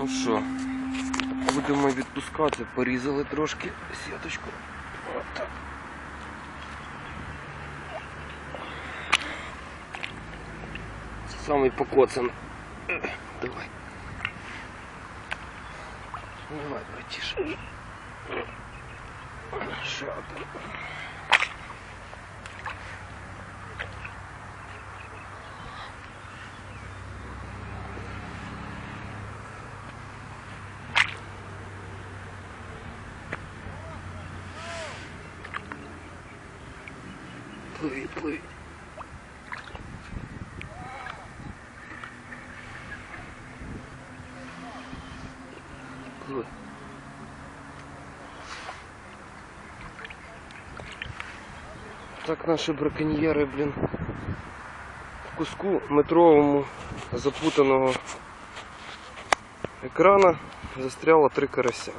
Ну що, будемо відпускати, порізали трошки сіточку. Отак. Самий покоцаний. Ех, Давай. Давай, братіше. Що там? Пливи. Пливи. Так наші браконьєри, блін, в куску метровому запутаного екрана застряло три карася.